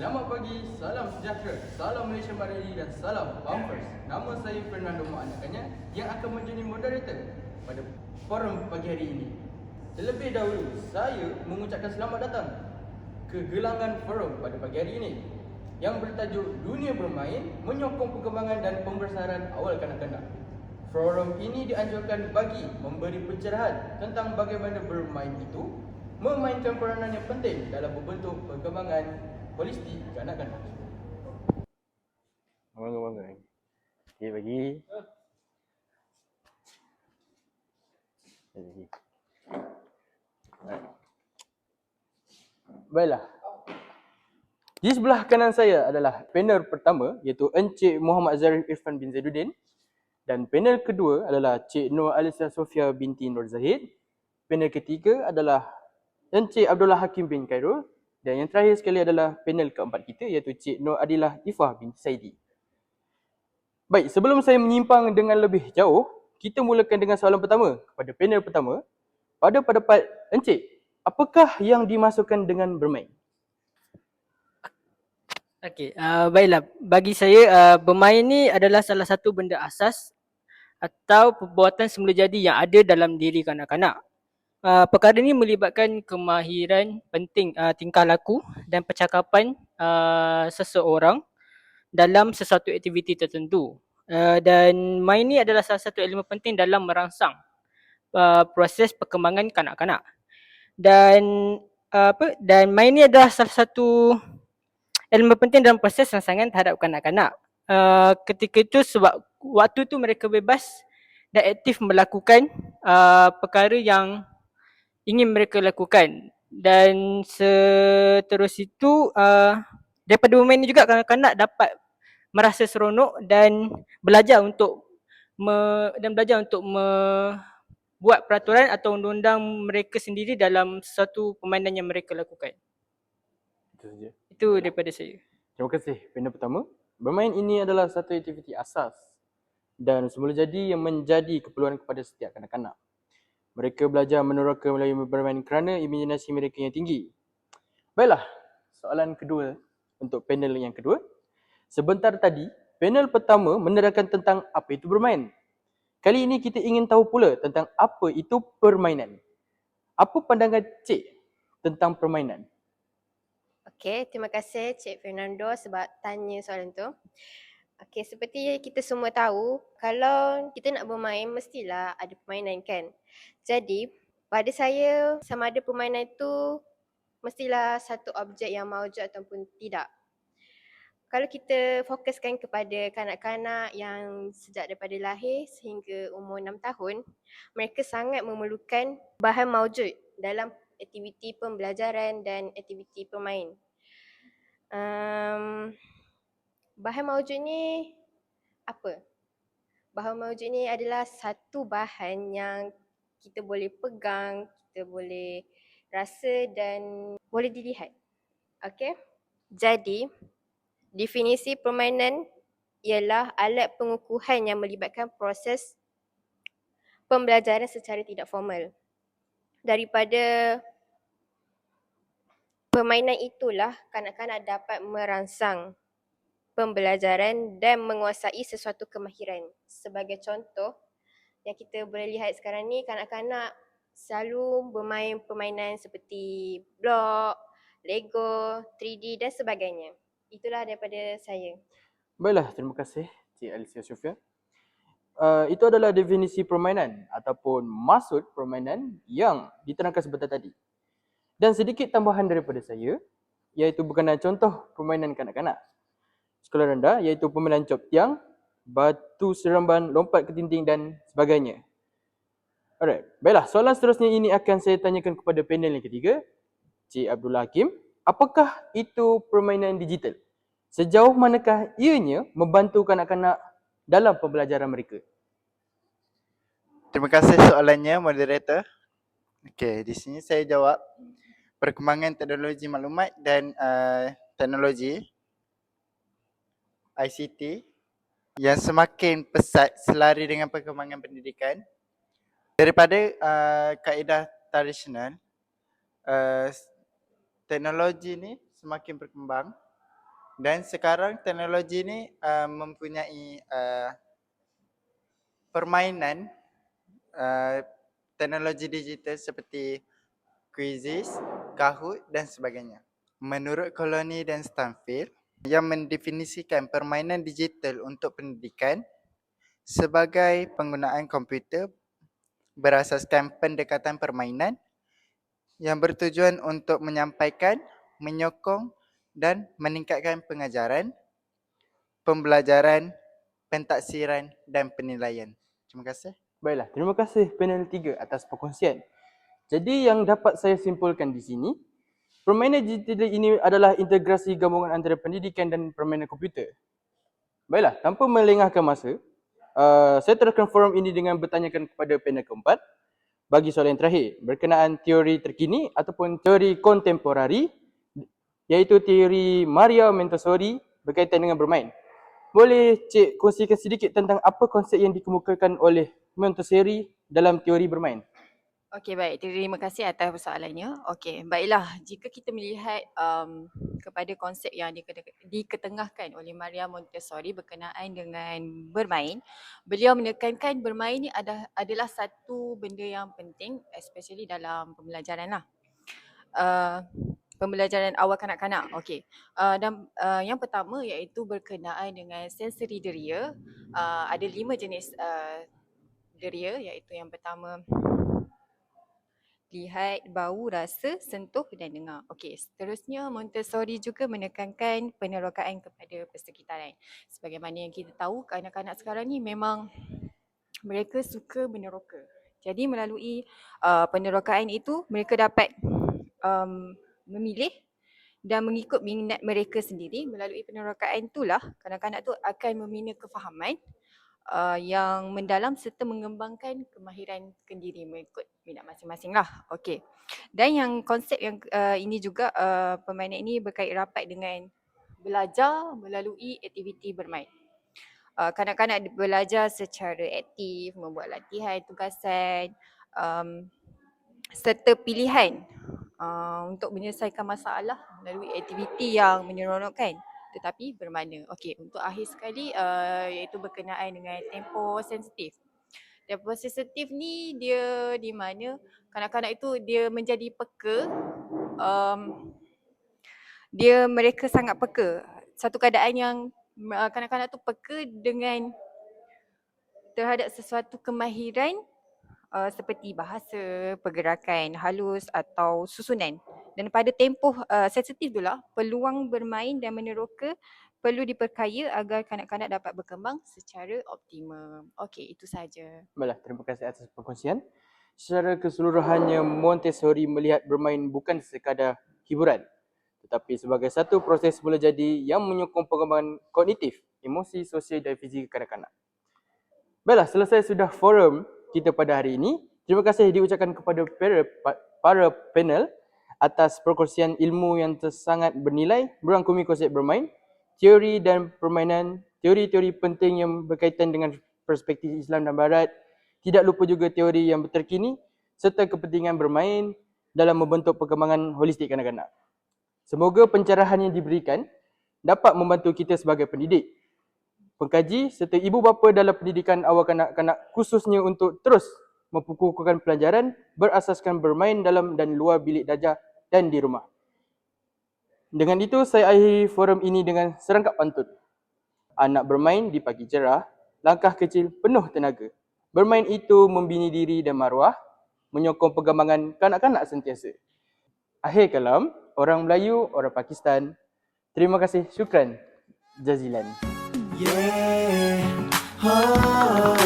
Selamat pagi, salam sejahtera, salam Malaysia Merdeka dan salam Bumpers. Nama saya Fernando Mu'anakannya yang akan menjadi moderator pada forum pagi hari ini. Terlebih dahulu, saya mengucapkan selamat datang ke gelangan forum pada pagi hari ini yang bertajuk Dunia Bermain Menyokong Perkembangan dan Pembesaran Awal Kanak-Kanak. Forum ini dianjurkan bagi memberi pencerahan tentang bagaimana bermain itu memainkan peranan yang penting dalam membentuk perkembangan holistik kanak-kanak. Bangga bangga. Okey bagi. Bagi. Baik. Baiklah. Di sebelah kanan saya adalah panel pertama iaitu Encik Muhammad Zarif Irfan bin Zaiduddin dan panel kedua adalah Cik Nur Alisa Sofia binti Nur Zahid. Panel ketiga adalah Encik Abdullah Hakim bin Khairul dan yang terakhir sekali adalah panel keempat kita iaitu Cik Nur Adilah Ifah bin Saidi. Baik, sebelum saya menyimpang dengan lebih jauh, kita mulakan dengan soalan pertama kepada panel pertama. Pada pendapat Encik, apakah yang dimasukkan dengan bermain? Okey, uh, baiklah. Bagi saya, uh, bermain ni adalah salah satu benda asas atau perbuatan semula jadi yang ada dalam diri kanak-kanak. Uh, perkara ini melibatkan kemahiran penting uh, tingkah laku dan percakapan uh, seseorang dalam sesuatu aktiviti tertentu. Uh, dan main ni adalah salah satu elemen penting dalam merangsang uh, proses perkembangan kanak-kanak. Dan uh, apa dan main ni adalah salah satu elemen penting dalam proses rangsangan terhadap kanak-kanak. Uh, ketika itu sebab waktu tu mereka bebas dan aktif melakukan uh, perkara yang ingin mereka lakukan dan seterus itu uh, daripada bermain ni juga kanak-kanak dapat merasa seronok dan belajar untuk me, dan belajar untuk me, buat peraturan atau undang-undang mereka sendiri dalam satu permainan yang mereka lakukan. Itu saja. Itu daripada saya. Terima kasih panel pertama. Bermain ini adalah satu aktiviti asas dan semula jadi yang menjadi keperluan kepada setiap kanak-kanak. Mereka belajar meneroka melalui bermain kerana imajinasi mereka yang tinggi. Baiklah, soalan kedua untuk panel yang kedua. Sebentar tadi, panel pertama menerangkan tentang apa itu bermain. Kali ini kita ingin tahu pula tentang apa itu permainan. Apa pandangan Cik tentang permainan? Okey, terima kasih Cik Fernando sebab tanya soalan tu. Okey, seperti kita semua tahu, kalau kita nak bermain mestilah ada permainan kan. Jadi, pada saya sama ada permainan itu mestilah satu objek yang maujud ataupun tidak. Kalau kita fokuskan kepada kanak-kanak yang sejak daripada lahir sehingga umur 6 tahun, mereka sangat memerlukan bahan maujud dalam aktiviti pembelajaran dan aktiviti permain. Um, bahan maujud ni apa? Bahan maujud ni adalah satu bahan yang kita boleh pegang, kita boleh rasa dan boleh dilihat. Okey? Jadi, definisi permainan ialah alat pengukuhan yang melibatkan proses pembelajaran secara tidak formal. Daripada permainan itulah kanak-kanak dapat merangsang pembelajaran dan menguasai sesuatu kemahiran. Sebagai contoh, yang kita boleh lihat sekarang ni kanak-kanak selalu bermain permainan seperti blok, Lego, 3D dan sebagainya. Itulah daripada saya. Baiklah, terima kasih Cik Alicia Sofia. Uh, itu adalah definisi permainan ataupun maksud permainan yang diterangkan sebentar tadi. Dan sedikit tambahan daripada saya iaitu berkenaan contoh permainan kanak-kanak. Sekolah rendah iaitu permainan cop tiang, batu seremban, lompat ke dinding dan sebagainya. Alright, baiklah soalan seterusnya ini akan saya tanyakan kepada panel yang ketiga, Cik Abdullah Hakim. Apakah itu permainan digital? Sejauh manakah ianya membantu kanak-kanak dalam pembelajaran mereka? Terima kasih soalannya moderator. Okey, di sini saya jawab perkembangan teknologi maklumat dan uh, teknologi ICT yang semakin pesat selari dengan perkembangan pendidikan daripada uh, kaedah tradisional uh, teknologi ni semakin berkembang Dan sekarang teknologi ni uh, mempunyai uh, permainan uh, teknologi digital seperti quizzes, Kahoot dan sebagainya. Menurut Koloni dan Stanfield yang mendefinisikan permainan digital untuk pendidikan sebagai penggunaan komputer berasaskan pendekatan permainan yang bertujuan untuk menyampaikan, menyokong dan meningkatkan pengajaran, pembelajaran, pentaksiran dan penilaian. Terima kasih. Baiklah, terima kasih panel 3 atas perkongsian. Jadi yang dapat saya simpulkan di sini, permainan digital ini adalah integrasi gabungan antara pendidikan dan permainan komputer. Baiklah, tanpa melengahkan masa, uh, saya teruskan forum ini dengan bertanyakan kepada panel keempat bagi soalan yang terakhir berkenaan teori terkini ataupun teori kontemporari iaitu teori Maria Montessori berkaitan dengan bermain. Boleh cik kongsikan sedikit tentang apa konsep yang dikemukakan oleh Montessori dalam teori bermain? Okey baik, terima kasih atas persoalannya. Okey, baiklah jika kita melihat um, kepada konsep yang dikete- diketengahkan oleh Maria Montessori berkenaan dengan bermain, beliau menekankan bermain ni ada, adalah satu benda yang penting especially dalam pembelajaran lah. Uh, pembelajaran awal kanak-kanak. Okey. Uh, dan uh, yang pertama iaitu berkenaan dengan sensory deria. Uh, ada lima jenis uh, deria iaitu yang pertama lihat, bau, rasa, sentuh dan dengar. Okey, seterusnya Montessori juga menekankan penerokaan kepada persekitaran. Sebagaimana yang kita tahu, kanak-kanak sekarang ni memang mereka suka meneroka. Jadi melalui uh, penerokaan itu, mereka dapat um, memilih dan mengikut minat mereka sendiri. Melalui penerokaan itulah, kanak-kanak tu akan membina kefahaman uh, yang mendalam serta mengembangkan kemahiran kendiri mengikut minat masing-masing lah. Okey. Dan yang konsep yang uh, ini juga uh, permainan ini berkait rapat dengan belajar melalui aktiviti bermain. Uh, kanak-kanak belajar secara aktif, membuat latihan, tugasan um, serta pilihan uh, untuk menyelesaikan masalah melalui aktiviti yang menyeronokkan tetapi bermakna. Okey, untuk akhir sekali uh, iaitu berkenaan dengan tempo sensitif. Tempo sensitif ni dia di mana kanak-kanak itu dia menjadi peka um, dia mereka sangat peka. Satu keadaan yang uh, kanak-kanak tu peka dengan terhadap sesuatu kemahiran uh, seperti bahasa, pergerakan halus atau susunan. Dan pada tempoh uh, sensitif itulah peluang bermain dan meneroka perlu diperkaya agar kanak-kanak dapat berkembang secara optimum. Okey, itu saja. Baiklah, terima kasih atas perkongsian. Secara keseluruhannya, Montessori melihat bermain bukan sekadar hiburan tetapi sebagai satu proses mula jadi yang menyokong perkembangan kognitif, emosi, sosial dan fizikal kanak-kanak. Baiklah, selesai sudah forum kita pada hari ini. Terima kasih diucapkan kepada para, para panel atas perkongsian ilmu yang sangat bernilai berangkumi konsep bermain, teori dan permainan, teori-teori penting yang berkaitan dengan perspektif Islam dan Barat, tidak lupa juga teori yang terkini serta kepentingan bermain dalam membentuk perkembangan holistik kanak-kanak. Semoga pencerahan yang diberikan dapat membantu kita sebagai pendidik, pengkaji serta ibu bapa dalam pendidikan awal kanak-kanak khususnya untuk terus memperkukuhkan pelajaran berasaskan bermain dalam dan luar bilik darjah dan di rumah. Dengan itu saya akhiri forum ini dengan serangkap pantun. Anak bermain di pagi cerah, langkah kecil penuh tenaga. Bermain itu membini diri dan maruah, menyokong perkembangan kanak-kanak sentiasa. Akhir kalam, orang Melayu, orang Pakistan. Terima kasih, syukran. Jazilan. Yeah. Oh.